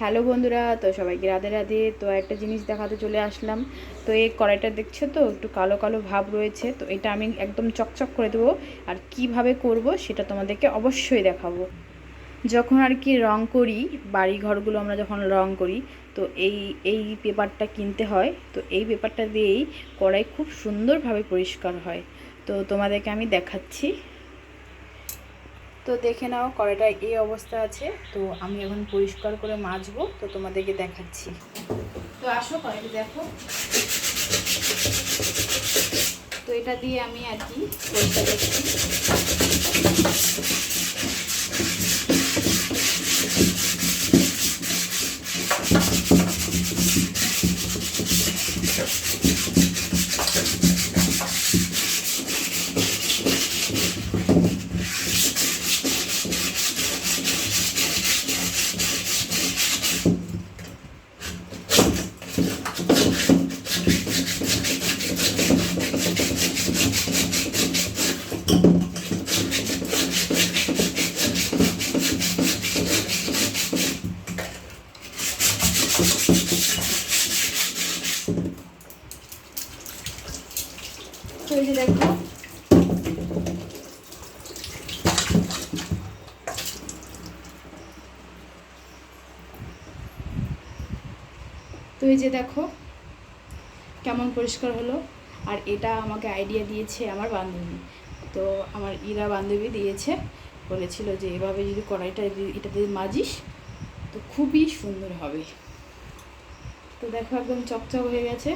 Hello বন্ধুরা, তো সবাইকে রাধে রাধে। তো একটা জিনিস দেখাতে চলে আসলাম। তো এই কড়াইটা দেখছ তো, একটু কালো কালো ভাব রয়েছে। তো এটা আমি একদম চকচক করে দেবো। আর কীভাবে করব সেটা তোমাদেরকে অবশ্যই দেখাবো। যখন আর কি রং করি বাড়ি ঘরগুলো আমরা যখন রং করি, তো এই এই পেপারটা কিনতে হয়। তো এই পেপারটা দিয়েই কড়াই খুব সুন্দরভাবে পরিষ্কার হয়। তো তোমাদেরকে আমি দেখাচ্ছি। তো দেখে নাও কড়াইটা এই অবস্থা আছে। তো আমি এখন পরিষ্কার করে মাজবো, তো তোমাদেরকে দেখাচ্ছি। তো আসো কড়াইটা দেখো। তো এটা দিয়ে আমি আর কি পরিষ্কার করছি। এই যে তো এই যে দেখো, কেমন পরিষ্কার হলো। আর এটা আমাকে আইডিয়া দিয়েছে আমার বান্ধবী। তো আমার ইরা বান্ধবী দিয়েছে, বলেছিল যে এভাবে যদি কড়াইটা এটা দিয়ে মাজিস, তো খুবই সুন্দর হবে। তো দেখো একদম চকচক হয়ে গেছে।